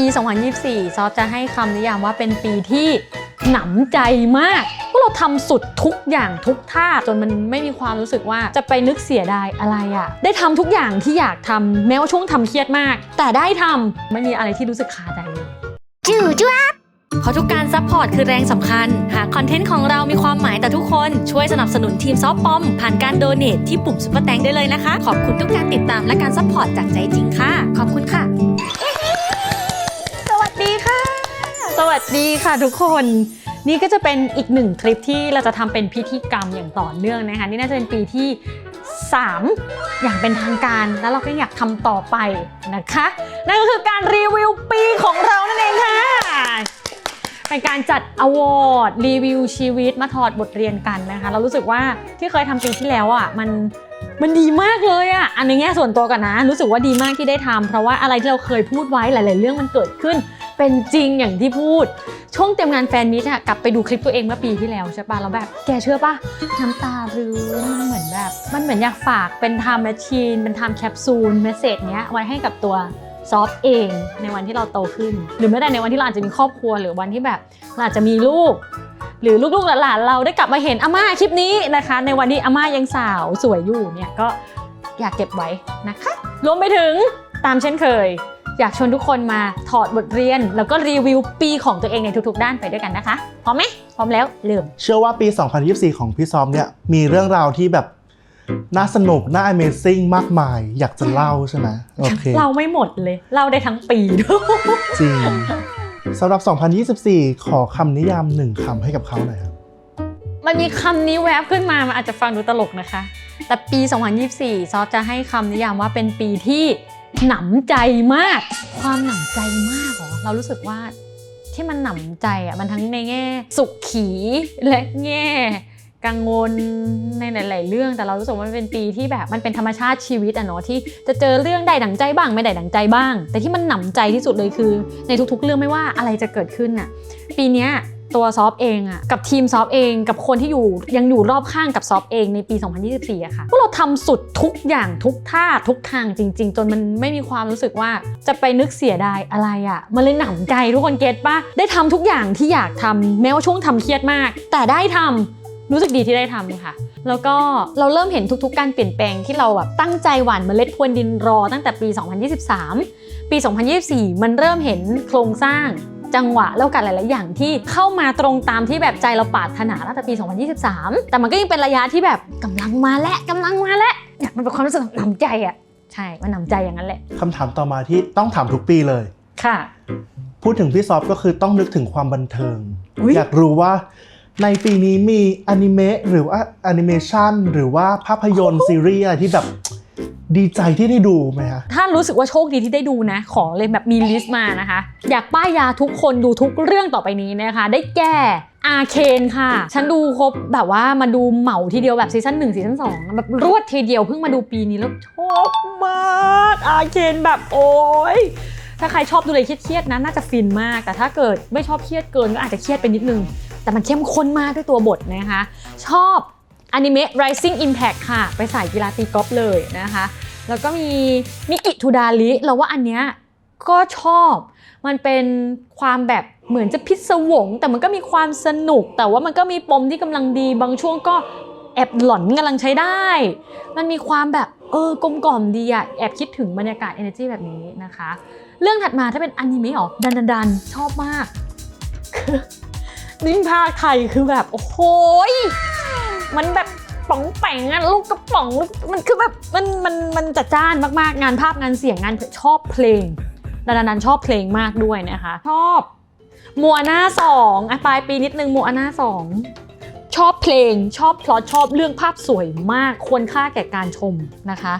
ปี 2024 ซอฟจะให้คำนิยามว่าเป็นปีที่หนำใจมากพวกเราทำสุดทุกอย่างทุกท่าจนมันไม่มีความรู้สึกว่าจะไปนึกเสียดายอะไรอะ่ะ ได้ทำทุกอย่างที่อยากทำแม้ว่าช่วงทำเครียดมาก แต่ได้ทำไม่มีอะไรที่รู้สึกคาใจเลยจู่จ้วเพราะทุกการซัพพอร์ตคือแรงสำคัญ หากคอนเทนต์ของเรามีความหมายต่อทุกคน ช่วยสนับสนุนทีมซอฟปอม ผ่านการโดเน a ที่ปุ่มซุปเปอร์แตงได้เลยนะคะ ขอบคุณทุกการติดตามและการซัพพอร์ตจากใจจริงค่ะ ขอบคุณค่ะ วัสดีค่ะทุกคน นี่ก็จะเป็นอีกหนึ่งคลิปที่เราจะทำเป็นพิธีกรรมอย่างต่อเนื่องนะคะ นี่น่าจะเป็นปีที่ 3 อย่างเป็นทางการแล้วเราก็อยากทำต่อไปนะคะ นั่นก็คือการรีวิวปีของเรานั่นเองค่ะ เป็นการจัดอวอร์ดรีวิวชีวิตมาถอดบทเรียนกันนะคะ เรารู้สึกว่าที่เคยทำปีที่แล้วอะมันมันดีมากเลยอะอันในแง่ส่วนตัวกันนะ รู้สึกว่าดีมากที่ได้ทำเพราะว่าอะไรที่เราเคยพูดไว้หลาย ๆ เรื่องมันเกิดขึ้น เป็นจริงอย่างที่พูด ช่วงเตรียมงานแฟนมิตอะกลับไปดูคลิปตัวเองเมื่อปีที่แล้วใช่ปะแล้วแบบแกเชื่อปะน้ำตารื้อมันเหมือนแบบ มันเหมือนอยากฝากเป็นไทม์แมชชีนเป็นไทม์แคปซูลเมสเซจเนี้ยไว้ให้กับตัวซอฟเองในวันที่เราโตขึ้น หรือแม้แต่ในวันที่เราอาจจะมีครอบครัวหรือวันที่แบบเราอาจจะมีลูก หรือลูกๆหลานๆเราได้กลับมาเห็นอาม่าคลิปนี้นะคะ ในวันที่อาม่ายังสาวสวยอยู่เนี่ยก็อยากเก็บไว้นะคะรวมไปถึงตามเช่นเคย อยากชวนทุกคนมาถอดบทเรียน แล้วก็รีวิวปีของตัวเองในทุกๆ ด้านไปด้วยกันนะคะ พร้อมไหมพร้อมแล้วเริ่มเชื่อว่าปี 2024 ของพี่ซอมเนี่ยมีเรื่องราวที่แบบน่าสนุก น่า Amazing มากมาย อยากจะเล่าใช่ไหมโอเคเราไม่หมดเลยเราได้ทั้งปีด้วยจริงสำหรับ 2024 ขอคำนิยามหนึ่งคำให้กับเขาหน่อยครับมันมีคำนี้แวบขึ้นมามันอาจจะฟังดูตลกนะคะ แต่ปี 2024 ซอฟจะให้คำนิยามว่าเป็นปีที่ หนำใจมาก ความหนำใจมากเหรอเรารู้สึกว่าที่มันหนำใจอะมันทั้งในแง่ สุขขีและแง่กังวลในหลาย ๆ เรื่องแต่เรารู้สึกว่ามันเป็นปีที่แบบมันเป็นธรรมชาติชีวิตอะเนาะที่จะเจอเรื่องได้ดังใจบ้างไม่ได้ดังใจบ้าง แต่ที่มันหนำใจที่สุดเลยคือ ในทุก ๆ เรื่องไม่ว่าอะไรจะเกิดขึ้นน่ะปีนี้ ตัวซอฟเองอะกับทีมซอฟเองกับคนที่อยู่ยังอยู่รอบข้างกับซอฟเองในปี 2024อะค่ะพวกเราทำสุดทุกอย่างทุกท่าทุกทางจริง ๆ จนมันไม่มีความรู้สึกว่าจะไปนึกเสียดายอะไรอะมันเลยหนำใจทุกคนเก็ตปะได้ทำทุกอย่างที่อยากทำแม้ว่าช่วงทำเครียดมาก แต่ได้ทำรู้สึกดีที่ได้ทำค่ะแล้วก็เราเริ่มเห็นทุกๆ การเปลี่ยนแปลงที่เราแบบตั้งใจหว่านเมล็ดพรวนดินรอตั้งแต่ปี 2023 ปี 2024 มันเริ่มเห็นโครงสร้าง จังหวะแล้วกันหลาย ๆ อย่างที่เข้ามาตรงตามที่แบบใจเราปรารถนาตั้งแต่ปี 2023 แต่มันก็ยังเป็นระยะที่แบบกำลังมาและกำลังมาและเนี่ยมันเป็นความรู้สึกหนำใจอะใช่มันหนำใจอย่างนั้นแหละคำถามต่อมาที่ต้องถามทุกปีเลยค่ะ พูดถึงพี่ซอฟก็คือต้องนึกถึงความบันเทิงอุ๊ยอยากรู้ว่าในปีนี้มีอนิเมะหรือว่าแอนิเมชันหรือว่าภาพยนตร์ซีรีส์อะไรที่แบบ ดีใจที่ได้ดูไหมคะถ้ารู้สึกว่าโชคดีที่ได้ดูนะ ขอเลยแบบมีลิสต์มานะคะ อยากป้ายยาทุกคนดูทุกเรื่องต่อไปนี้นะคะ ได้แก้อาเคนค่ะ ฉันดูครบแบบว่ามาดูเหมาทีเดียวแบบซีซั่นหนึ่งซีซั่นสองแบบรวดทีเดียวเพิ่งมาดูปีนี้แล้วชอบมากอาเคนแบบโอ้ยถ้าใครชอบดูอะไรเครียดๆนะน่าจะฟินมากแต่ถ้าเกิดไม่ชอบเครียดเกินก็อาจจะเครียดไปนิดนึง แต่มันเข้มข้นมากด้วยตัวบทนะคะ ชอบ อนิเมะ Rising Impact ค่ะ ไปใส่กีฬาตีกอล์ฟเลยนะคะ แล้วก็มีมิกิทูดาลิเราว่าอันเนี้ยก็ชอบ มันเป็นความแบบเหมือนจะพิศวง แต่มันก็มีความสนุก แต่ว่ามันก็มีปมที่กำลังดี บางช่วงก็แอบหลอนกำลังใช้ได้ มันมีความแบบเออกลมกล่อมดีอะแอบคิดถึงบรรยากาศ energy แบบนี้นะคะ เรื่องถัดมาถ้าเป็นอนิเมะหรอดันดันดันชอบมากคือนิ่งภาคไทยคือแบบ โอ้โห มันแบบป๋องแปงอะลูกกระป๋องลูกมันคือแบบมันมันมันจัดจ้านมากๆ งานภาพงานเสียงงานชอบเพลงดันดันดันชอบเพลงมากด้วยนะคะ ชอบมัวหน้าสองอะปลายปีนิดนึงมัวหน้าสองชอบเพลงชอบพลอตชอบเรื่องภาพสวยมากควรค่าแก่การชมนะคะ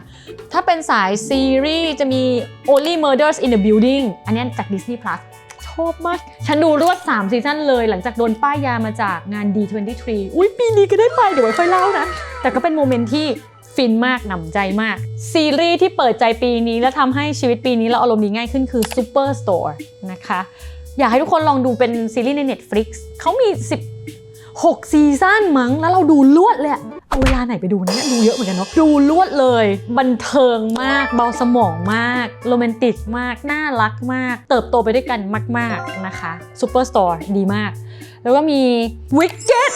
ถ้าเป็นสายซีรีส์จะมี Only Murders in the Building อันนี้จาก Disney Plus อบมาก ฉันดูรวด3ซีซั่นเลย หลังจากโดนป้ายยามาจากงาน D23 อุ้ยปีนี้ก็ได้ไปเดี๋ยวไว้ค่อยเล่านะ แต่ก็เป็นโมเมนต์ที่ฟินมากหนำใจมาก ซีรีส์ที่เปิดใจปีนี้และทำให้ชีวิตปีนี้เราอารมณ์ดีง่ายขึ้นคือ Superstore นะคะ อยากให้ทุกคนลองดูเป็นซีรีส์ใน Netflix เขามี 16 ซีซั่นมั้งแล้วเราดูลวดเลย เอาเวลาไหนไปดูเนะดูเยอะเหมือนกันเนาะดูลวดเลย บันเทิงมาก เบาสมองมาก โรแมนติกมาก น่ารักมาก เติบโตไปด้วยกันมาก ๆนะคะซูเปอร์สตอร์ดีมาก แล้วก็มีวิกเก็ต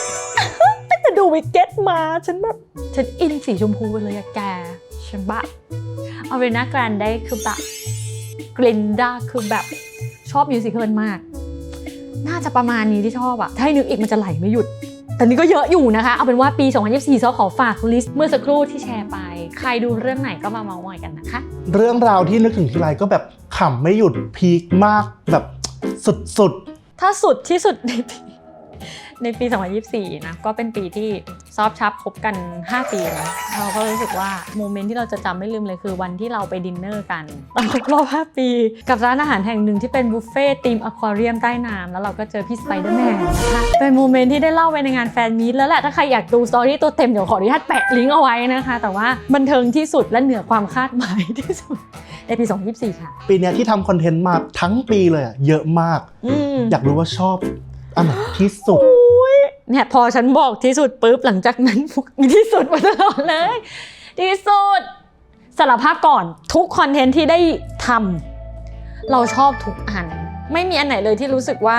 ตั้งแต่ดูวิกเก็ตมา ฉันแบบ ฉันอินสีชมพูไปเลยอะแกฉันแบบอารีนาแกรนได้คือแบบกลินดาคือแบบชอบมิวสิคลมาก น่าจะประมาณนี้ที่ชอบอะถ้าให้นึกอีกมันจะไหลไม่หยุด แต่นี่ก็เยอะอยู่นะคะ เอาเป็นว่าปี 2024ซอขอฝากลิสต์เมื่อสักครู่ที่แชร์ไป ใครดูเรื่องไหนก็มาเมาท์มอยกันนะคะ เรื่องราวที่นึกถึงทีไรก็แบบขำไม่หยุดพีคมากแบบสุดถ้าสุดที่สุดในปี ในปี 2024 นะ ก็เป็นปีที่ซอฟชับคบกัน 5 ปีนะเราก็รู้สึกว่าโมเมนต์ที่เราจะจำไม่ลืมเลยคือวันที่เราไปดินเนอร์กันตอนครบรอบ 5 ปี กับร้านอาหารแห่งหนึ่งที่เป็นบุฟเฟ่ต์ธีมอควาเรียมใต้น้ำแล้วเราก็เจอพี่สไปเดอร์แมนนะคะเป็นโมเมนต์ที่ได้เล่าไปในงานแฟนมีตแล้วแหละถ้าใครอยากดูสตอรี่ตัวเต็มเดี๋ยวขออนุญาตแปะลิงก์เอาไว้นะคะ แต่ว่าบันเทิงที่สุดและเหนือความคาดหมายที่สุดในปี 2024 ค่ะๆปีเนี้ยที่ทำคอนเทนต์มาทั้งปีเลยอะเยอะมาก อืม อยากรู้ว่าชอบอันไหนที่สุด เนี่ยพอฉันบอกที่สุดปุ๊บหลังจากนั้นมีที่สุดมาตลอดเลย ที่สุดสารภาพก่อนทุกคอนเทนต์ที่ได้ทำเราชอบทุกอัน ไม่มีอันไหนเลยที่รู้สึกว่า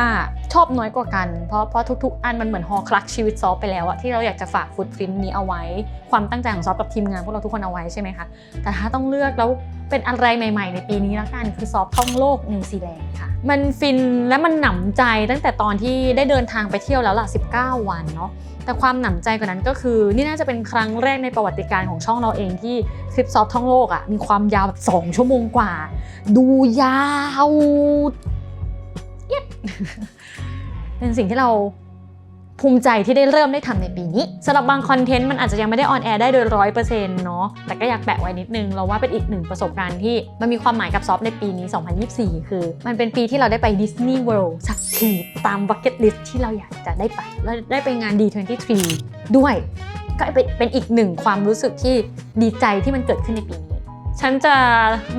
ชอบน้อยกว่ากัน เพราะเพราะทุกๆ อันมันเหมือนฮอคลักชีวิตซอฟไปแล้วอะที่เราอยากจะฝากฟุตฟินนี้เอาไว้ ความตั้งใจของซอฟกับทีมงานพวกเราทุกคนเอาไว้ใช่ไหมคะ แต่ถ้าต้องเลือกแล้วเป็นอะไรใหม่ๆ ในปีนี้แล้วกันคือซอฟท่องโลกนิวซีแลนด์ค่ะ มันฟินและมันหนำใจตั้งแต่ตอนที่ได้เดินทางไปเที่ยวแล้วล่ะ 19 วันเนาะแต่ความหนำใจกว่านั้นก็คือ นี่น่าจะเป็นครั้งแรกในประวัติการของช่องเราเองที่คลิปซอฟท่องโลกอะ่ะมีความยาวแบบ2ชั่วโมงกว่า ดูยาว เยดเป็นสิ่งที่เราภูมิใจที่ได้เริ่มได้ทำในปีนี้สำหรับบางคอนเทนต์มันอาจจะยังไม่ได้ออนแอร์ได้โดยร้อยเปอร์เซ็นต์เนาะแต่ก็อยากแปะไว้นิดนึง เราว่าเป็นอีกหนึ่งประสบการณ์ที่มันมีความหมายกับซอฟในปีนี้ 2024 คือ มันเป็นปีที่เราได้ไปดิสนีย์เวิลด์สักทีตามบักเก็ตลิสที่เราอยากจะได้ไปแล้วได้ไปงาน D23 ด้วย ก็เป็นเป็นอีกหนึ่งความรู้สึกที่ดีใจที่มันเกิดขึ้นในปีนี้ ฉันจะ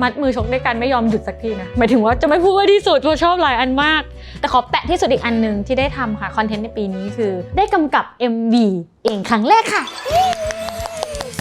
มัดมือชกด้วยกันไม่ยอมหยุดสักทีนะหมายถึงว่าจะไม่พูดว่าที่สุดเพราะชอบหลายอันมาก แต่ขอแปะที่สุดอีกอันหนึ่งที่ได้ทำค่ะคอนเทนต์ในปีนี้คือ ได้กำกับ MV เองครั้งแรกค่ะ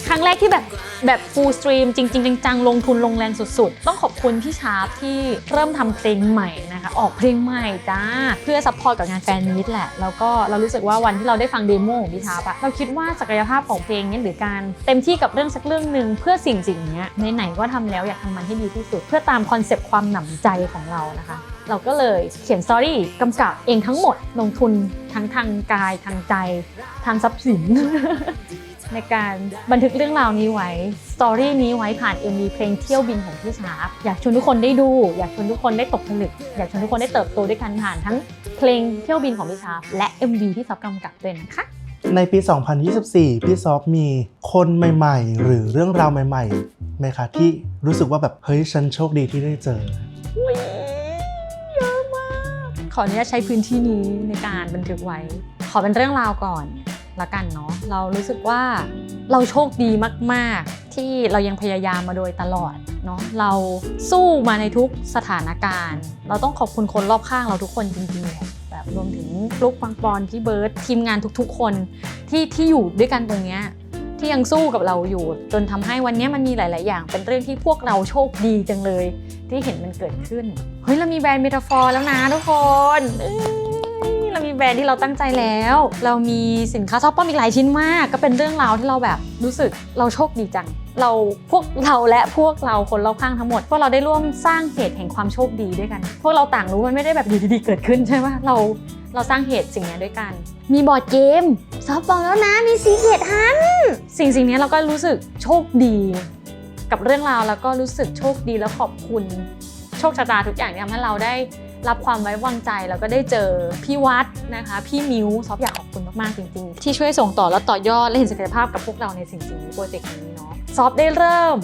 ครั้งแรกที่แบบ แบบฟูลสตรีมจริง ๆ จังๆ ลงทุนลงแรงสุด ๆ ต้องขอบคุณพี่ชาร์ปที่เริ่มทำเพลงใหม่นะคะ ออกเพลงใหม่จ้า เพื่อซัพพอร์ตกับงานแฟนมีตแหละ แล้วก็เรารู้สึกว่าวันที่เราได้ฟังเดโมของพี่ชาร์ปอะเราคิดว่าศักยภาพของเพลงนี้หรือการเต็มที่กับเรื่องสักเรื่องหนึ่งเพื่อสิ่งสิ่งนี้ยไหนๆก็ทำแล้วอยากทำมันให้ดีที่สุด เพื่อตามคอนเซปต์ความหนำใจของเรานะคะเราก็เลยเขียนสตอรี่กำกับเองทั้งหมดลงทุนทั้งทางกายทางใจ ทางทรัพย์สิน ในการบันทึกเรื่องราวนี้ไว้ สตอรี่นี้ไว้ผ่าน MV เพลงเที่ยวบินของพี่ชาร์ปอยากชวนทุกคนได้ดู อยากชวนทุกคนได้ตกผลึก อยากชวนทุกคนได้เติบโตด้วยกันผ่านทั้งเพลงเที่ยวบินของพี่ชาร์ปและ MV ที่ซอฟกำกับด้วยนะคะ ในปี 2024 พี่ซอฟมีคนใหม่ๆ หรือเรื่องราวใหม่ๆไหมคะที่รู้สึกว่าแบบเฮ้ยฉันโชคดีที่ได้เจออุ๊ยเยอะมากขออนุญาตใช้พื้นที่นี้ในการบันทึกไว้ ขอเป็นเรื่องราวก่อน ละกันเนาะเรารู้สึกว่าเราโชคดีมากๆ ที่เรายังพยายามมาโดยตลอดเนาะเราสู้มาในทุกสถานการณ์ เราต้องขอบคุณคนรอบข้างเราทุกคนจริงๆแบบรวมถึงฟลุกปังปอนพี่เบิร์ดทีมงานทุกๆ คนที่ที่อยู่ด้วยกันตรงเนี้ยที่ยังสู้กับเราอยู่ จนทำให้วันนี้มันมีหลาย ๆ อย่าง เป็นเรื่องที่พวกเราโชคดีจังเลย ที่เห็นมันเกิดขึ้นเฮ้ยเรามีแบรนด์เมตาฟอร์แล้วนะทุกคน แบรนด์ที่เราตั้งใจแล้ว เรามีสินค้าซอฟต์ป้อมอีกหลายชิ้นมาก ก็เป็นเรื่องราวที่เราแบบรู้สึกเราโชคดีจัง เราพวกเราและพวกเราคนรอบข้างทั้งหมดพวกเราได้ร่วมสร้างเหตุแห่งความโชคดีด้วยกัน พวกเราต่างรู้มันไม่ได้แบบอยู่ดีๆเกิดขึ้นใช่ไหมเราเราสร้างเหตุสิ่งนี้ด้วยกัน มีบอร์ดเกมซอฟต์บอลแล้วนะมีซีเกตฮันสิ่งสิ่งนี้เราก็รู้สึกโชคดี กับเรื่องราวแล้วก็รู้สึกโชคดีแล้วขอบคุณ โชคชะตาทุกอย่างที่ทำให้เราได้ รับความไว้วางใจแล้วก็ได้เจอพี่วัดนะคะ พี่มิวซอฟอยากขอบคุณมากๆจริงๆ ที่ช่วยส่งต่อและต่อยอดและเห็นศักยภาพกับพวกเราในสิ่งสิ่งนี้โปรเจกต์นี้เนาะซอฟได้เริ่ม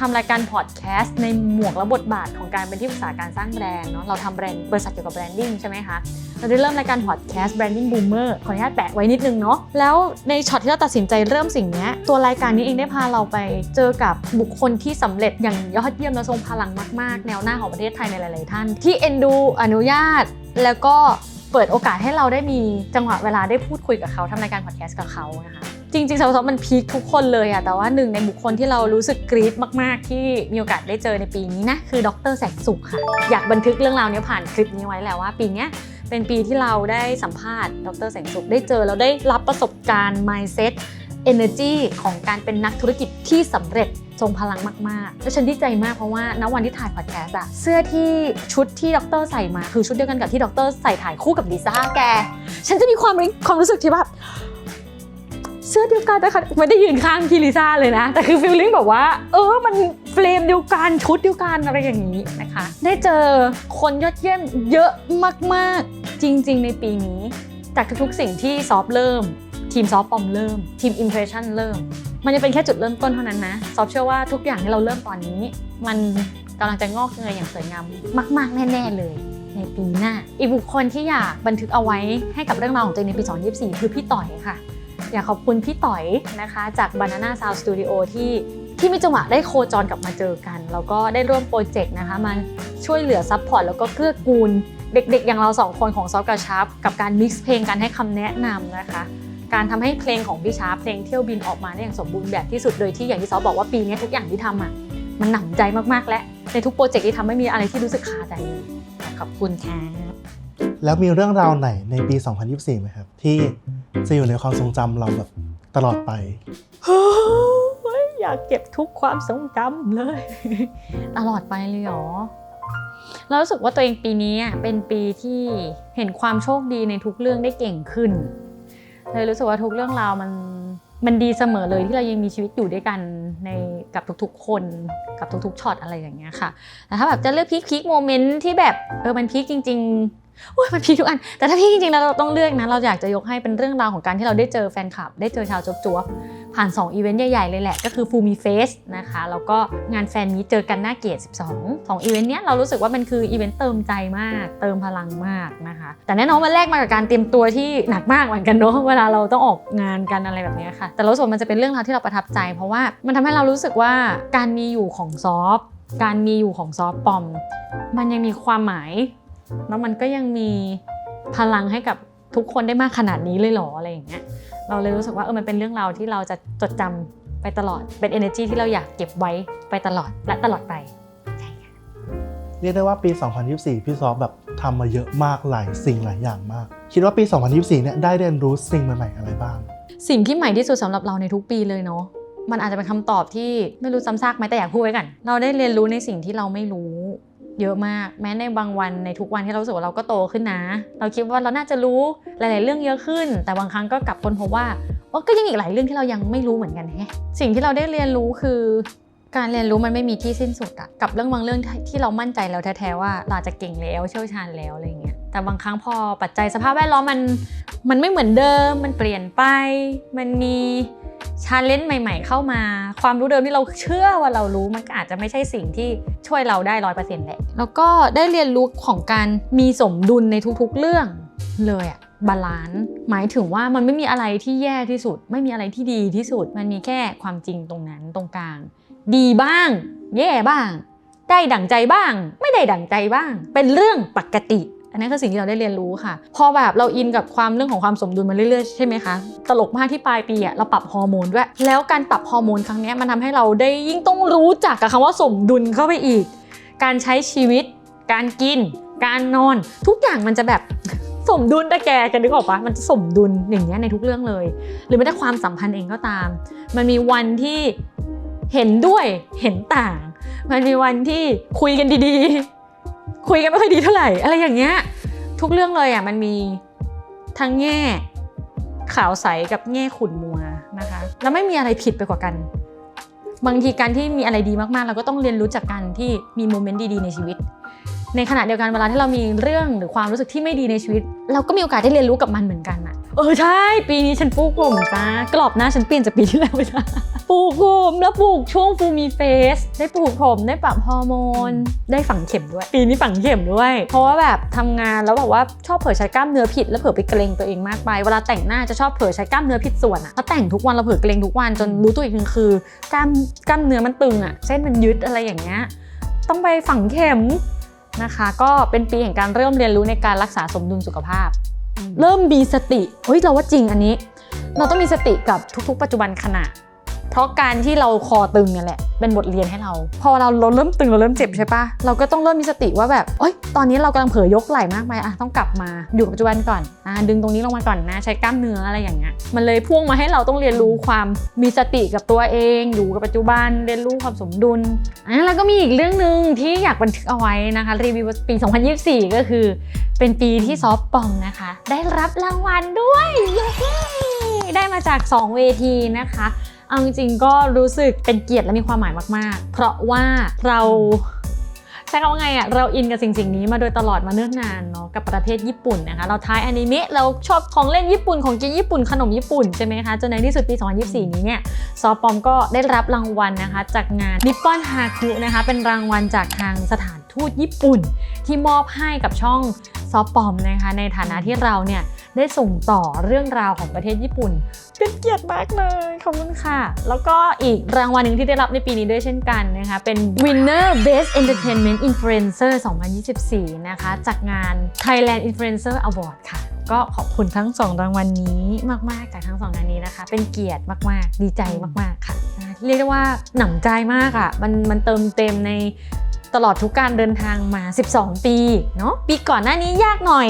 ทำรายการพอดแคสต์ในหมวกและบทบาทของการเป็นที่ปรึกษาการสร้างแบรนด์เนาะเราทำแบรนด์บริษัทเกี่ยวกับแบรนดิ้งใช่ไหมคะเราได้เริ่มรายการพอดแคสต์ Branding Boomer ขออนุญาตแปะไว้นิดนึงเนาะแล้วในช็อตที่เราตัดสินใจเริ่มสิ่งนี้ตัวรายการนี้เองได้พาเราไปเจอกับบุคคลที่สำเร็จอย่างยอดเยี่ยมและทรงพลังมาก ๆ แนวหน้าของประเทศไทยในหลาย ๆ ท่าน ที่เอ็นดูอนุญาต แล้วก็เปิดโอกาสให้เราได้มีจังหวะเวลาได้พูดคุยกับเขาทำรายการพอดแคสต์กับเขานะคะ จริงๆสำหรับมันพีคทุกคนเลยอะแต่ว่าหนึ่งในบุคคลที่เรารู้สึกกรี๊ดมาก ๆ ที่มีโอกาสได้เจอในปีนี้นะ คือดรแสงสุขค่ะ อยากบันทึกเรื่องราวนี้ผ่านคลิปนี้ไว้แล้วว่าปีเนี้ยเป็นปีที่เราได้สัมภาษณ์ ดรแสงสุขได้เจอแล้วได้รับประสบการณ์ mindset energy ของการเป็นนักธุรกิจที่สำเร็จทรงพลังมากๆ แล้วฉันดีใจมากเพราะว่าณวันที่ถ่ายพอดแคสต์อะเสื้อที่ชุดที่ดรใส่มาคือชุดเดียวกันกับที่ดรใส่ถ่ายคู่กับลิซ่าแก ฉันจะมีความความรู้สึกที่แบบ เสื้อเดียวกันแต่ค่ะไม่ได้ยืนข้างพี่ลิซ่าเลยนะ แต่คือฟีลลิ่งแบบว่า เออมันเฟรมเดียวกันชุดเดียวกันอะไรอย่างนี้นะคะ ได้เจอคนยอดเยี่ยมเยอะมากๆ จริง ๆ ในปีนี้ จากทุกๆสิ่งที่ซอฟเริ่ม ทีมซอฟปอมเริ่ม ทีมอิมเพรสชั่นเริ่ม มันจะเป็นแค่จุดเริ่มต้นเท่านั้นนะซอฟเชื่อว่าทุกอย่างที่เราเริ่มตอนนี้ มันกำลังจะงอกเงยอย่างสวยงามมาก ๆ แน่ ๆ เลยในปีหน้า อีกบุคคลที่อยากบันทึกเอาไว้ให้กับเรื่องราวของตัวเองในปี 2024 คือพี่ต่อยค่ะ อยากขอบคุณพี่ต่อยนะคะจาก Banana Sound Studio ที่ที่มีจังหวะได้โคจรกลับมาเจอกัน แล้วก็ได้ร่วมโปรเจกต์นะคะมาช่วยเหลือซัพพอร์ตแล้วก็เกื้อกูลเด็กๆ อย่างเราสองคนของซอฟกับชาร์ปกับการมิกซ์เพลงการให้คำแนะนำนะคะการทำให้เพลงของพี่ชาร์ปเพลงเที่ยวบินออกมาได้อย่างสมบูรณ์แบบที่สุดโดยที่อย่างที่ซอฟบอกว่าปีนี้ทุกอย่างที่ทำอะมันหนำใจมากๆ และในทุกโปรเจกต์ที่ทำไม่มีอะไรที่รู้สึกคาใจเลยขอบคุณค่ะแล้วมีเรื่องราวไหนในปี 2024ไหมครับ ที่ จะอยู่ในความทรงจำเราแบบตลอดไปเฮ้ยอยากเก็บทุกความทรงจำเลย ตลอดไปเลยเหรอเรารู้สึกว่าตัวเองปีนี้อะเป็นปีที่เห็นความโชคดีในทุกเรื่องได้เก่งขึ้น เลยรู้สึกว่าทุกเรื่องราวมันมันดีเสมอเลยที่เรายังมีชีวิตอยู่ด้วยกันในกับทุกๆ คนกับทุกๆช็อตอะไรอย่างเงี้ยค่ะแต่ถ้าแบบจะเลือกพีคพีคโมเมนต์ที่แบบเออมันพีคจริง ๆ โอ้ยมันพีคทุกอัน แต่ถ้าพีคจริงๆแล้วเราต้องเลือกนะ เราอยากจะยกให้เป็นเรื่องราวของการที่เราได้เจอแฟนคลับ ได้เจอชาวจวบๆผ่าน 2 อีเวนต์ใหญ่ๆ เลยแหละ ก็คือฟูมีเฟสนะคะ แล้วก็งานแฟนมีเจอกันหน้าเกียรติ12 2อีเวนต์เนี้ยเรารู้สึกว่ามันคืออีเวนต์เติมใจมาก เติมพลังมากนะคะ แต่แน่นอนมันแลกมากับการเตรียมตัวที่หนักมากเหมือนกันเนอะเวลาเราต้องออกงานกันอะไรแบบนี้ค่ะ แต่เราสึกว่ามันจะเป็นเรื่องราวที่เราประทับใจ เพราะว่ามันทำให้เรารู้สึกว่าการมีอยู่ของซอฟการมีอยู่ของซอฟปอม มันยังมีความหมาย แล้วมันก็ยังมีพลังให้กับทุกคนได้มากขนาดนี้เลยเหรออะไรอย่างเงี้ยเราเลยรู้สึกว่าเออมันเป็นเรื่องราวที่เราจะจดจำไปตลอดเป็น energy ที่เราอยากเก็บไว้ไปตลอดและตลอดไปเรียกได้ว่าปี 2024 พี่ซอฟแบบทำมาเยอะมากหลายสิ่งหลายอย่างมาก คิดว่าปี 2024 เนี่ยได้เรียนรู้สิ่งใหม่ๆอะไรบ้าง สิ่งที่ใหม่ที่สุดสำหรับเราในทุกปีเลยเนาะมันอาจจะเป็นคำตอบที่ไม่รู้ซ้ำซากไหมแต่อยากพูดไว้กัน เราได้เรียนรู้ในสิ่งที่เราไม่รู้ เยอะมาก แม้ในบางวันในทุกวันที่เรารู้สึกว่าเราก็โตขึ้นนะ เราคิดว่าเราน่าจะรู้หลาย ๆ เรื่องเยอะขึ้น แต่บางครั้งก็กลับคนพบว่าก็ยังอีกหลายเรื่องที่เรายังไม่รู้เหมือนกันแฮะสิ่งที่เราได้เรียนรู้คือ การเรียนรู้มันไม่มีที่สิ้นสุดอะกับเรื่องบางเรื่องที่เรามั่นใจแล้วแท้ๆว่าเราจะเก่งแล้วเชี่ยวชาญแล้วอะไรเงี้ยแต่บางครั้งพอปัจจัยสภาพแวดล้อมมันมันไม่เหมือนเดิม มันเปลี่ยนไป มันมี ชาเลนจ์ใหม่ ๆ เข้ามา ความรู้เดิมที่เราเชื่อว่าเรารู้มันก็อาจจะไม่ใช่สิ่งที่ช่วยเราได้ร้อยเปอร์เซ็นต์แหละ แล้วก็ได้เรียนรู้ของการมีสมดุลในทุกๆเรื่องเลยอะบาลานซ์หมายถึงว่ามันไม่มีอะไรที่แย่ที่สุด ไม่มีอะไรที่ดีที่สุด มันมีแค่ความจริงตรงนั้นตรงกลาง ดีบ้าง แย่บ้าง ได้ดั่งใจบ้าง ไม่ได้ดั่งใจบ้าง เป็นเรื่องปกติ อันนั้คือสิ่งที่เราได้เรียนรู้ค่ะ พอแบบเราอินกับความเรื่องของความสมดุลมาเรื่อยๆ ใช่ไหมคะ ตลกมากที่ปลายปีอะเราปรับฮอร์โมนด้วย แล้วการปรับฮอร์โมนครั้งนี้มันทำให้เราได้ยิ่งต้องรู้จักกับคำว่าสมดุลเข้าไปอีก การใช้ชีวิต การกิน การนอน ทุกอย่างมันจะแบบสมดุลแต่แกกันนึกออกปะมันจะสมดุลอย่างเงี้ยในทุกเรื่องเลย หรือแม้แต่ความสัมพันธ์เองก็ตาม มันมีวันที่เห็นด้วยเห็นต่าง มันมีวันที่คุยกันดีๆ คุยกันไม่ค่อยดีเท่าไหร่ อะไรอย่างเงี้ย ทุกเรื่องเลยอะมันมีทั้งแง่ขาวใสกับแง่ขุ่นมัวนะคะ แล้วไม่มีอะไรผิดไปกว่ากัน บางทีการที่มีอะไรดีมากๆ เราก็ต้องเรียนรู้จากการที่มีโมเมนต์ดีๆในชีวิต ในขณะเดียวกันเวลาที่เรามีเรื่องหรือความรู้สึกที่ไม่ดีในชีวิต เราก็มีโอกาสได้เรียนรู้กับมันเหมือนกันอะเออใช่ ปีนี้ฉันปลูกผมจ้ากรอบหน้าฉันเปลี่ยนจากปีที่แล้วไปจ้าปลูกผมแล้วปลูกช่วงฟูมีเฟส ได้ปลูกผมได้ปรับฮอร์โมน ได้ฝังเข็มด้วย ปีนี้ฝังเข็มด้วย เพราะว่าแบบทำงานแล้วแบบว่าชอบเผลอใช้กล้ามเนื้อผิด แล้วเผลอไปเกรงตัวเองมากไปเวลาแต่งหน้าจะชอบเผลอใช้กล้ามเนื้อผิดส่วนอะถ้าแต่งทุกวันเราเผลอเกรงทุกวันจนรู้ตัวอีกทีคือกล้ามกล้ามเนื้อมันตึงอะเส้นมันยึดอะไรอย่างเงี้ยต้องไปฝังเข็ม นะคะ ก็เป็นปีแห่งการเริ่มเรียนรู้ในการรักษาสมดุลสุขภาพ เริ่มมีสติเฮ้ยเราว่าจริงอันนี้ เราต้องมีสติกับทุกๆ ปัจจุบันขณะ เพราะการที่เราคอตึงเนี่ยแหละ เป็นบทเรียนให้เรา พอเราเราเริ่มตึงเราเริ่มเจ็บใช่ปะเราก็ต้องเริ่มมีสติว่าแบบเอ้ยตอนนี้เรากำลังเผลอยกไหล่มากไปอะต้องกลับมาอยู่กับปัจจุบันก่อนอะดึงตรงนี้ลงมาก่อนนะใช้กล้ามเนื้ออะไรอย่างเงี้ยมันเลยพ่วงมาให้เราต้องเรียนรู้ความมีสติกับตัวเอง อยู่กับปัจจุบันเรียนรู้ความสมดุลอะแล้วก็มีอีกเรื่องหนึ่งที่อยากบันทึกเอาไว้นะคะรีวิวปี 2024 ก็คือ เป็นปีที่ซอฟต์ปอมนะคะ ได้รับรางวัลด้วยเย้ได้มาจาก 2 เวทีนะคะ เอาจริงๆก็รู้สึกเป็นเกียรติและมีความหมายมากๆ เพราะว่าเราใช้คำว่าไงอะเราอินกับสิ่งสิ่งนี้มาโดยตลอดมาเนิ่นนานเนาะกับประเทศญี่ปุ่นนะคะเราท้ายอนิเมะเราชอบของเล่นญี่ปุ่นของกินญี่ปุ่นขนมญี่ปุ่นใช่ไหมคะจนในที่สุดปี 2024 นี้เนี่ยซอฟต์ปอมก็ได้รับรางวัลนะคะจากงานนิปปอนฮาคุนะคะเป็นรางวัลจากทางสถาน ทูตญี่ปุ่น ที่มอบให้กับช่องซอฟปอมนะคะ ในฐานะที่เราเนี่ยได้ส่งต่อเรื่องราวของประเทศญี่ปุ่น เป็นเกียรติมากเลยขอบคุณค่ะ แล้วก็อีกรางวัลหนึ่งที่ได้รับในปีนี้ด้วยเช่นกันนะคะ เป็น Winner Best Entertainment Influencer 2024 นะคะ จากงาน Thailand Influencer Award ค่ะ ก็ขอบคุณทั้ง 2 รางวัลนี้มาก ๆ จากทั้ง2งานนี้นะคะ เป็นเกียรติมาก ๆ ดีใจมาก ๆ ค่ะ เรียกได้ว่าหนำใจมากอะ่ะมันมันเติมเต็มใน ตลอดทุกการเดินทางมา 12 ปีเนาะปีก่อนหน้านี้ยากหน่อย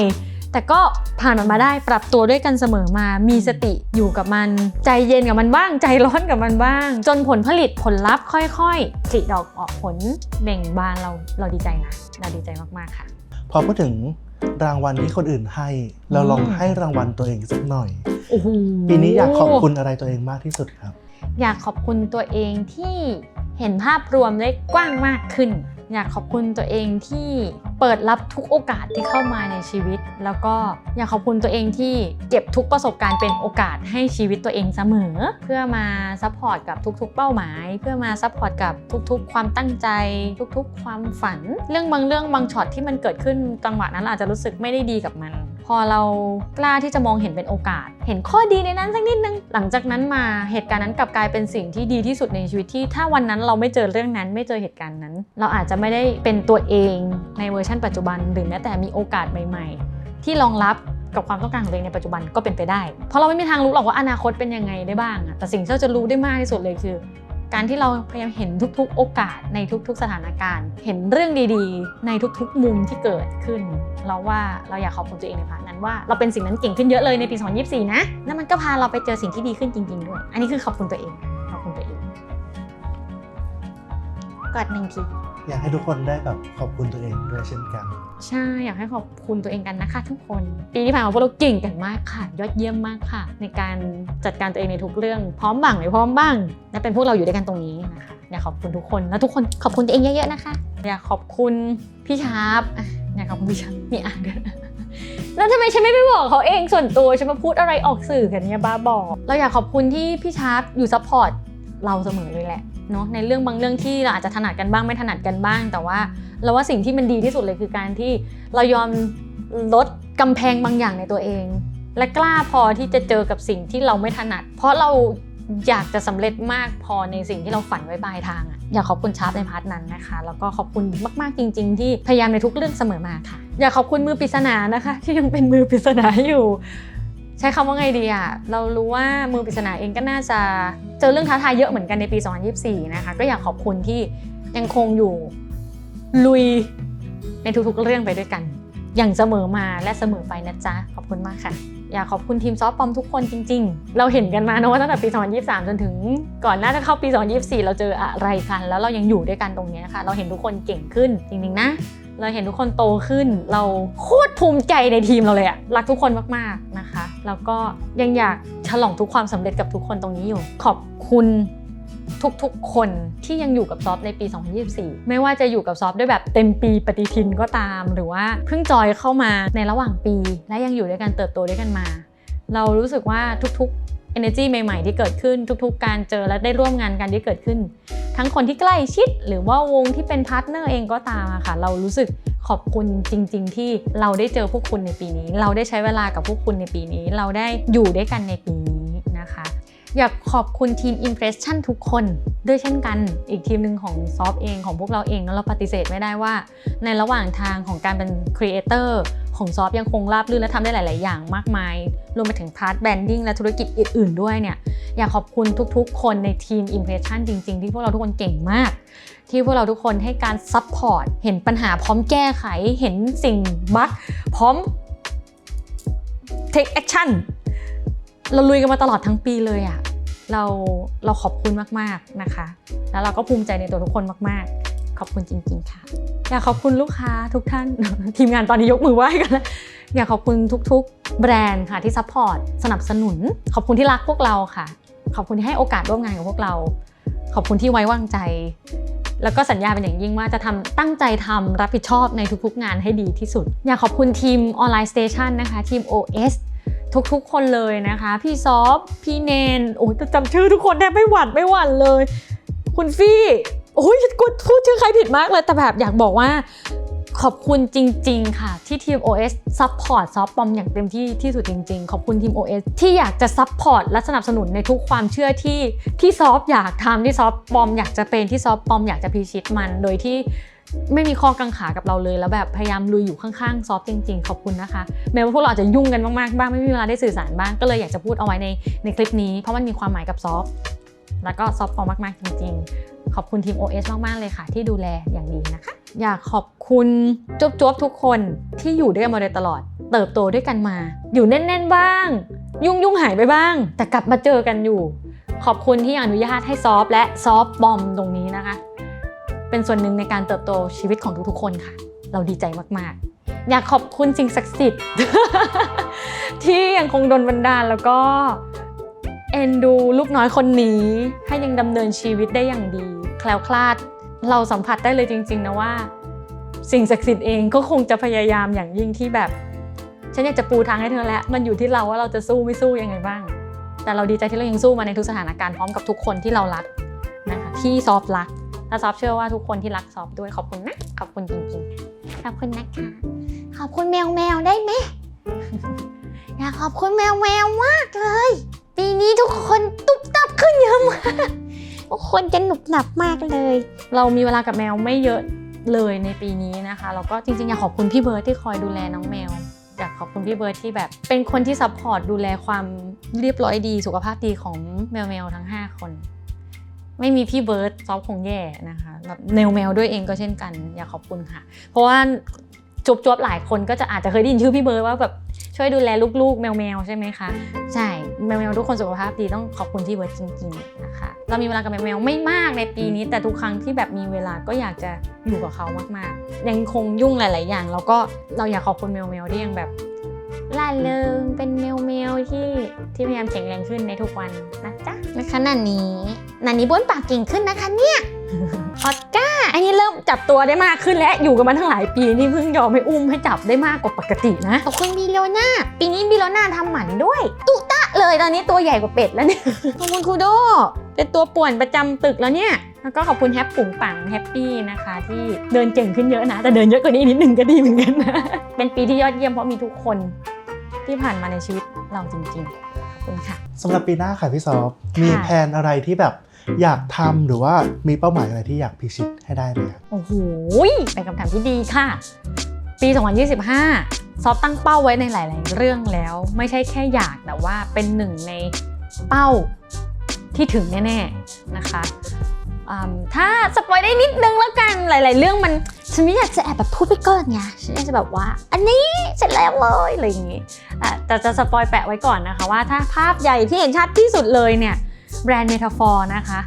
แต่ก็ผ่านมันมาได้ปรับตัวด้วยกันเสมอมา มีสติอยู่กับมัน ใจเย็นกับมันบ้าง ใจร้อนกับมันบ้าง จนผลผลิตผลลัพธ์ค่อยๆผลิดอกออกผลเบ่งบานเราเราดีใจนะเราดีใจมากๆค่ะ พอพูดถึงรางวัลที่คนอื่นให้ เราลองอืมให้รางวัลตัวเองสักหน่อยโอ้โหปีนี้อยากขอบคุณอะไรตัวเองมากที่สุดครับ อยากขอบคุณตัวเองที่เห็นภาพรวมได้กว้างมากขึ้น อยากขอบคุณตัวเองที่เปิดรับทุกโอกาสที่เข้ามาในชีวิต แล้วก็อยากขอบคุณตัวเองที่เก็บทุกประสบการณ์เป็นโอกาสให้ชีวิตตัวเองเสมอ เพื่อมาซัพพอร์ตกับทุกๆ เป้าหมาย เพื่อมาซัพพอร์ตกับทุกๆ ความตั้งใจ ทุกๆ ความฝัน เรื่องบางเรื่องบางช็อตที่มันเกิดขึ้นจังหวะนั้นอาจจะรู้สึกไม่ได้ดีกับมัน พอเรากล้าที่จะมองเห็นเป็นโอกาส เห็นข้อดีในนั้นสักนิดนึงหลังจากนั้นมาเหตุการณ์นั้นกลับกลายเป็นสิ่งที่ดีที่สุดในชีวิตที่ถ้าวันนั้นเราไม่เจอเรื่องนั้นไม่เจอเหตุการณ์นั้น เราอาจจะไม่ได้เป็นตัวเองในเวอร์ชันปัจจุบัน หรือแม้แต่มีโอกาสใหม่ ๆ ที่รองรับกับความต้องการของตัวเองในปัจจุบันก็เป็นไปได้ เพราะเราไม่มีทางรู้หรอกว่าอนาคตเป็นยังไงได้บ้างอะแต่สิ่งที่เราจะรู้ได้มากที่สุดเลยคือ การที่เราพยายามเห็นทุกๆ โอกาสในทุกๆ สถานการณ์ เห็นเรื่องดีๆ ในทุกๆ มุมที่เกิดขึ้น เราว่าเราอยากขอบคุณตัวเองในพาร์ทนั้นว่าเราเป็นสิ่งนั้นเก่งขึ้นเยอะเลยในปี 2024 นะแล้วมันก็พาเราไปเจอสิ่งที่ดีขึ้นจริง ๆ ด้วย อันนี้คือขอบคุณตัวเอง ขอบคุณตัวเองกดหนึ่งที อยากให้ทุกคนได้แบบขอบคุณตัวเองด้วยเช่นกัน ใช่อยากให้ขอบคุณตัวเองกันนะคะ ทุกคนปีที่ผ่านมาพวกเราเก่งกันมากค่ะ ยอดเยี่ยมมากค่ะ ในการจัดการตัวเองในทุกเรื่อง พร้อมบ้างไม่พร้อมบ้างและเป็นพวกเราอยู่ด้วยกันตรงนี้นะคะอยากขอบคุณทุกคนแล้วทุกคนขอบคุณตัวเองเยอะๆนะคะ อยากขอบคุณพี่ชาร์ปอยากขอบคุณพี่ชาร์ปมีอ่านด้วยนแล้วทำไมฉันไม่ไปบอกเขาเองส่วนตัวฉันมาพูดอะไรออกสื่อกันเนี่ยบ้าบอกเราอยากขอบคุณที่พี่ชาร์ปอยู่ซัพพอร์ต เราเสมอเลยแหละเนาะในเรื่องบางเรื่องที่เราอาจจะถนัดกันบ้างไม่ถนัดกันบ้าง แต่ว่าเราว่าสิ่งที่มันดีที่สุดเลยคือการที่เรายอมลดกำแพงบางอย่างในตัวเอง และกล้าพอที่จะเจอกับสิ่งที่เราไม่ถนัด เพราะเราอยากจะสำเร็จมากพอในสิ่งที่เราฝันไว้ปลายทางอะอยากขอบคุณชาร์ปในพาร์ทนั้นนะคะ แล้วก็ขอบคุณมากๆจริง ๆ ที่พยายามในทุกเรื่องเสมอมาค่ะ อยากขอบคุณมือปริศนานะคะ ที่ยังเป็นมือปริศนาอยู่ ใช้คำว่าไงดีอะเรารู้ว่ามือปริศนาเองก็น่าจะเจอเรื่องท้าทายเยอะเหมือนกันในปี 2024 นะคะ ก็อยากขอบคุณที่ยังคงอยู่ลุยในทุกๆเรื่องไปด้วยกัน อย่างเสมอมาและเสมอไปนะจ๊ะ ขอบคุณมากค่ะ อยากขอบคุณทีมซอฟต์ปอมทุกคนจริง ๆ เราเห็นกันมาเนะว่าตั้งแต่ปี 2023 จนถึง ก่อนหน้าจะเข้าปี 2024 เราเจออะไรกัน แล้วเรายังอยู่ด้วยกันตรงนี้ยค่ะ เราเห็นทุกคนเก่งขึ้นจริงๆนะเราเห็นทุกคนโตขึ้น เราโคตรภูมิใจในทีมเราเลยอะรักทุกคนมากๆนะคะ แล้วก็ยังอยากฉลองทุกความสำเร็จกับทุกคนตรงนี้อยู่ ขอบคุณทุกๆ คนที่ยังอยู่กับซอฟในปี 2024 ไม่ว่าจะอยู่กับซอฟด้วยแบบเต็มปีปฏิทินก็ตาม หรือว่าเพิ่งจอยเข้ามาในระหว่างปี และยังอยู่ด้วยกันเติบโตด้วยกันมา เรารู้สึกว่าทุกๆ energy ใหม่ ๆ ที่เกิดขึ้นทุกๆ การเจอและได้ร่วมงานกันที่เกิดขึ้น ทั้งคนที่ใกล้ชิด หรือว่าวงที่เป็นพาร์ทเนอร์เองก็ตามค่ะ เรารู้สึกขอบคุณจริง ๆ ที่เราได้เจอพวกคุณในปีนี้ เราได้ใช้เวลากับพวกคุณในปีนี้ เราได้อยู่ด้วยกันในปีนี้นะคะ อยากขอบคุณทีม Impression ทุกคนด้วยเช่นกันอีกทีมหนึ่งของซอฟเองของพวกเราเองเราปฏิเสธไม่ได้ว่า ในระหว่างทางของการเป็นครีเอเตอร์ขของซอฟยังคงราบรื่นและทำได้หลาย ๆ อย่างมากมาย รวมไปถึงพาร์ทแบรนดิ้งและธุรกิจอื่น ๆ ด้วยเนี่ยอยากขอบคุณทุก ๆ คนในทีม Impression จริง ๆ ที่พวกเราทุกคนเก่งมาก ที่พวกเราทุกคนให้การซัพพอร์ตเห็นปัญหาพร้อมแก้ไขเห็นสิ่งบั๊กพร้อม take action เราลุยกันมาตลอดทั้งปีเลยอะเราเราขอบคุณมากๆนะคะ แล้วเราก็ภูมิใจในตัวทุกคนมากๆ ขอบคุณจริง ๆ ค่ะอยากขอบคุณลูกค้าทุกท่าน ทีมงานตอนนี้ยกมือไหว้กันแล้วอยากขอบคุณทุก ๆ แบรนด์ค่ะที่ซัพพอร์ตสนับสนุน ขอบคุณที่รักพวกเราค่ะ ขอบคุณที่ให้โอกาสร่วมงานกับพวกเรา ขอบคุณที่ไว้วางใจ แล้วก็สัญญาเป็นอย่างยิ่งว่าจะทำตั้งใจทำรับผิดชอบในทุกๆงานให้ดีที่สุด อยากขอบคุณทีมออนไลน์สเตชันนะคะทีม OS ทุกๆ คนเลยนะคะ พี่ซอฟพี่เนนโอ้ยจำชื่อทุกคนแทบไม่หวั่นไม่หวั่นเลย คุณฟี่โอ้ยกูพูดชื่อใครผิดมากเลยแต่แบบอยากบอกว่าขอบคุณจริง ๆ ค่ะ ที่ทีม OS ซัพพอร์ตซอฟปอมอย่างเต็มที่ที่สุดจริง ๆ ขอบคุณทีม OS ที่อยากจะซัพพอร์ตและสนับสนุนในทุกความเชื่อที่ที่ซอฟอยากทำที่ซอฟปอมอยากจะเป็นที่ซอฟปอมอยากจะพิชิตมัน โดยที่ ไม่มีข้อกังขากับเราเลย แล้วแบบพยายามลุยอยู่ข้างๆซอฟจริง ๆ ขอบคุณนะคะ แม้ว่าพวกเราอาจจะยุ่งกันมากๆบ้างไม่มีเวลาได้สื่อสารบ้างก็เลยอยากจะพูดเอาไว้ในในคลิปนี้เพราะมันมีความหมายกับซอฟแล้วก็ซอฟปอมมากๆจริง ๆ ขอบคุณทีม OS มากๆเลยค่ะ ที่ดูแลอย่างดีนะคะ อยากขอบคุณจบจบๆทุกคนที่อยู่ด้วยกันมาโดยตลอด เติบโตด้วยกันมา อยู่แน่น ๆ บ้าง ยุ่งยุ่งหายไปบ้าง แต่กลับมาเจอกันอยู่ ขอบคุณที่อนุญาตให้ซอฟและซอฟบอมตรงนี้นะคะ เป็นส่วนหนึ่งในการเติบโตชีวิตของทุกๆคนค่ะ เราดีใจมากๆ อยากขอบคุณสิ่งศักดิ์สิทธิ์ที่ยังคงดลบันดาลแล้วก็เอ็นดูลูกน้อยคนนี้ให้ยังดำเนินชีวิตได้อย่างดี แคล้วคลาด เราสัมผัสได้เลยจริง ๆ นะว่า สิ่งศักดิ์สิทธิ์เองก็คงจะพยายามอย่างยิ่งที่แบบ ฉันอยากจะปูทางให้เธอแล้ว มันอยู่ที่เราว่าเราจะสู้ไม่สู้ยังไงบ้าง แต่เราดีใจที่เรายังสู้มาในทุกสถานการณ์พร้อมกับทุกคนที่เรารักนะคะที่ซอฟรัก และซอฟเชื่อว่าทุกคนที่รักซอฟด้วยขอบคุณนะ ขอบคุณจริงๆ ขอบคุณนะคะ ขอบคุณแมวแมวได้ไหมอยากขอบคุณแมวแมวมากเลย ปีนี้ทุกคนตุ๊บตับขึ้นเยอะมากทุกคนจะหนุบหนับมากเลย เรามีเวลากับแมวไม่เยอะเลยในปีนี้นะคะแล้วก็จริงๆอยากขอบคุณพี่เบิร์ดที่คอยดูแลน้องแมวอยากขอบคุณพี่เบิร์ดที่แบบเป็นคนที่ซัพพอร์ตดูแลความเรียบร้อยดีสุขภาพดีของแมวแมวๆทั้ง 5 คน ไม่มีพี่เบิร์ดซอฟคงแย่นะคะแบบแมวแมวด้วยเองก็เช่นกัน อยากขอบคุณค่ะ เพราะว่าจบจบหลายคนก็จะอาจจะเคยได้ยินชื่อพี่เบิร์ดว่าแบบช่วยดูแลลูกๆ แมวแมวๆใช่ไหมคะใช่แมวแมวทุกคนสุขภาพดีต้องขอบคุณพี่เบิร์ดจริงๆนะคะเรามีเวลากับแมวแมวไม่มากในปีนี้ แต่ทุกครั้งที่แบบมีเวลาก็อยากจะอยู่กับเขามากๆ ยังคงยุ่งหลาย ๆ อย่าง แล้วก็เราอยากขอบคุณแมวแมวที่ยังแบบ ล่าเริงเป็นแมวแมวที่ที่พยายามแข็งแรงขึ้นในทุกวันนะจ๊ะนะคะนันนี้นันนี้บ้วนปากเก่งขึ้นนะคะเนี่ยออสการ์อันนี้เริ่มจับตัวได้มากขึ้นและอยู่กันมาทั้งหลายปีนี่เพิ่งยอมให้อุ้มให้จับได้มากกว่าปกตินะขอบคุณบิโลนาปีนี้บิโลนาทำหมันด้วย ตุตะเลยตอนนี้ตัวใหญ่กว่าเป็ดแล้วเนี่ยขอบคุณครูโดเป็นตัวป่วนประจำตึกแล้วเนี่ยแล้วก็ขอบคุณแฮปปุ๋งปังแฮปปี้นะคะ ที่เดินเก่งขึ้นเยอะนะ แต่เดินเยอะกว่านี้นิดนึงก็ดีเหมือนกันนะ เป็นปีที่ยอดเยี่ยมเพราะมีทุกคน ที่ผ่านมาในชีวิตเราจริงๆขอบคุณค่ะสำหรับปีหน้าค่ะพี่ซอฟมีแผนอะไรที่แบบอยากทำหรือว่ามีเป้าหมายอะไรที่อยากพิชิตให้ได้ไหมครับโอ้โหเป็นคำถามที่ดีค่ะ ปี 2025 ซอฟตั้งเป้าไว้ในหลาย ๆ เรื่องแล้ว ไม่ใช่แค่อยากแต่ว่าเป็นหนึ่งในเป้าที่ถึงแน่ ๆ นะคะอืม ถ้าสปอยได้นิดนึงแล้วกันหลาย ๆ เรื่องมันฉันไม่อยากจะแอบแบบพูดไปก่อนไงฉันอยากจะแบบว่า อันนี้เสร็จแล้วเลยอะไรอย่างงี้แต่จะสปอยแปะไว้ก่อนนะคะว่าถ้าภาพใหญ่ที่เห็นชัดที่สุดเลยเนี่ยแบรนด์เมทาฟอร์นะคะ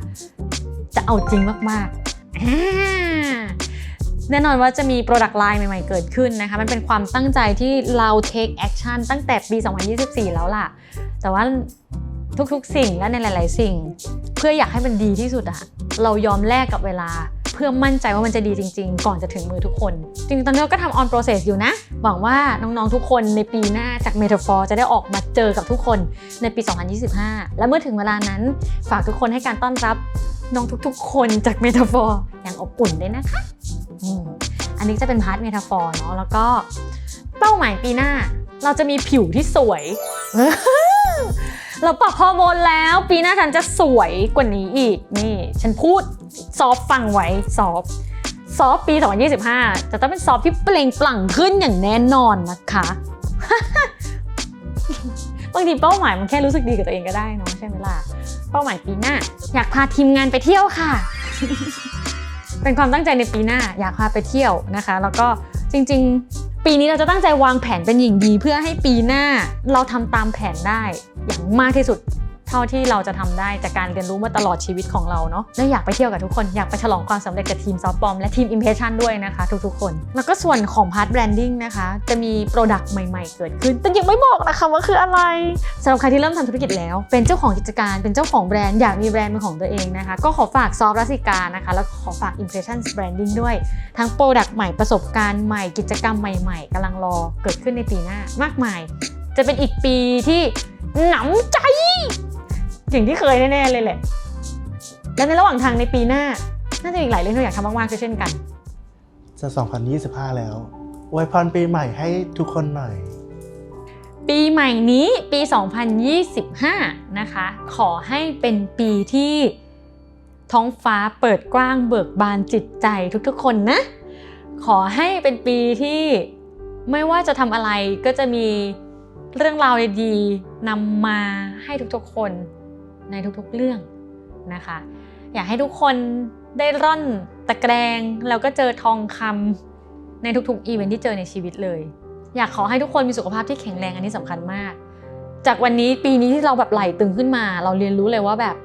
จะเอาจริงมากๆ แน่นอนว่าจะมี Product Line ใหม่ ๆ เกิดขึ้นนะคะ มันเป็นความตั้งใจที่เรา take action ตั้งแต่ปี 2024 แล้วล่ะ แต่ว่า ทุกๆ สิ่งและในหลาย ๆ สิ่ง เพื่ออยากให้มันดีที่สุดอะเรายอมแลกกับเวลา เพื่อมั่นใจว่ามันจะดีจริง ๆ ก่อนจะถึงมือทุกคน จริงๆ ตอนนี้เราก็ทำ on process อยู่นะ หวังว่าน้องๆ ทุกคนในปีหน้าจาก Metaphor จะได้ออกมาเจอกับทุกคนในปี 2025 และเมื่อถึงเวลานั้น ฝากทุกคนให้การต้อนรับน้องทุกๆ คนจาก Metaphor อย่างอบอุ่นด้วยนะคะอันนี้จะเป็นพาร์ท Metaphor เนาะแล้วก็เป้าหมายปีหน้า เราจะมีผิวที่สวย เราปรับฮอร์โมนแล้ว ปีหน้าฉันจะสวยกว่านี้อีก นี่ ฉันพูดซอฟฟังไว้ซอฟซอฟปี 2025 จะต้องเป็นซอฟที่เปล่งปลั่งขึ้นอย่างแน่นอนนะคะบางทีเป้าหมายมันแค่รู้สึกดีกับตัวเองก็ได้เนอะใช่ไหมล่ะ เป้าหมายปีหน้า อยากพาทีมงานไปเที่ยวค่ะ เป็นความตั้งใจในปีหน้าอยากพาไปเที่ยวนะคะ แล้วก็จริง ๆ ปีนี้เราจะตั้งใจวางแผนเป็นอย่างดีเพื่อให้ปีหน้าเราทำตามแผนได้อย่างมากที่สุด ท่าที่เราจะทำได้จากการเรียนรู้มาตลอดชีวิตของเราเนาะและอยากไปเที่ยวกับทุกคนอยากไปฉลองความสำเร็จกับทีมซอฟต์บอมและทีม Impression ด้วยนะคะ ทุกๆคน แล้วก็ส่วนของพาร์ทแบรนดิ้งนะคะจะมีโปรดักต์ใหม่ ๆ เกิดขึ้น แต่ยังไม่บอกนะคะว่าคืออะไรสำหรับใครที่เริ่มทำธุรกิจแล้ว เป็นเจ้าของกิจการเป็นเจ้าของแบรนด์อยากมีแบรนด์เป็นของตัวเองนะคะ ก็ขอฝากซอฟต์รัสิกานะคะแล้วขอฝาก Impression Branding ด้วย ทั้งโปรดักต์ใหม่ประสบการณ์ใหม่กิจกรรมใหม่ๆกำลังรอเกิดขึ้นในปีหน้ามากมาย จะเป็นอีกปีที่หนำใจ อย่างที่เคยแน่ๆเลยแหละ และในระหว่างทางในปีหน้า น่าจะมีอีกหลายเรื่องที่เราอยากทำมากๆด้วยเช่นกัน จะ 2025 แล้วอวยพรปีใหม่ให้ทุกคนหน่อย ปีใหม่นี้ปี 2025 นะคะ ขอให้เป็นปีที่ท้องฟ้าเปิดกว้างเบิกบานจิตใจทุกๆ คนนะ ขอให้เป็นปีที่ไม่ว่าจะทำอะไรก็จะมีเรื่องราวดีๆนำมาให้ทุกๆ คน ในทุกๆเรื่องนะคะ อยากให้ทุกคนได้ร่อนตะแกรงแล้วก็เจอทองคำในทุกๆอีเวนท์ที่เจอในชีวิตเลย อยากขอให้ทุกคนมีสุขภาพที่แข็งแรงอันนี้สำคัญมาก จากวันนี้ปีนี้ที่เราแบบไหลตึงขึ้นมา เราเรียนรู้เลยว่าแบบ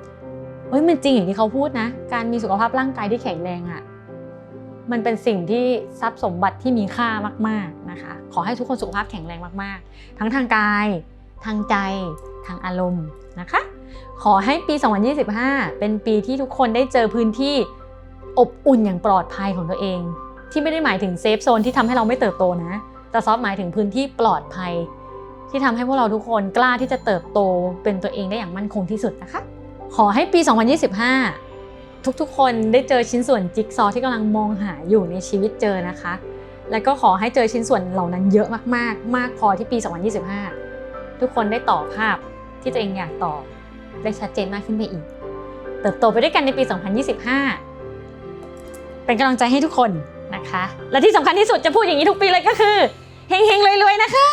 เฮ้ยมันจริงอย่างที่เขาพูดนะ การมีสุขภาพร่างกายที่แข็งแรงอะ่ะมันเป็นสิ่งที่ทรัพย์สมบัติที่มีค่ามาก ๆนะคะ ขอให้ทุกคนสุขภาพแข็งแรงมาก ๆ ทั้งทางกาย ทางใจ ทางอารมณ์นะคะ ขอให้ปี 2025 เป็นปีที่ทุกคนได้เจอพื้นที่อบอุ่นอย่างปลอดภัยของตัวเอง ที่ไม่ได้หมายถึงเซฟโซนที่ทำให้เราไม่เติบโตนะ แต่ซอฟหมายถึงพื้นที่ปลอดภัย ที่ทำให้พวกเราทุกคนกล้าที่จะเติบโตเป็นตัวเองได้อย่างมั่นคงที่สุดนะคะ ขอให้ปี 2025 ทุกๆ คนได้เจอชิ้นส่วนจิ๊กซอว์ที่กำลังมองหาอยู่ในชีวิตเจอนะคะ แล้วก็ขอให้เจอชิ้นส่วนเหล่านั้นเยอะมากๆ มากพอที่ปี 2025 ทุกคนได้ต่อภาพที่ตัวเองอยากต่อ ได้ชัดเจนมากขึ้นไปอีก เติบโตไปด้วยกันในปี 2025 เป็นกำลังใจให้ทุกคนนะคะ และที่สำคัญที่สุดจะพูดอย่างนี้ทุกปีเลยก็คือเฮงๆรวยๆนะคะ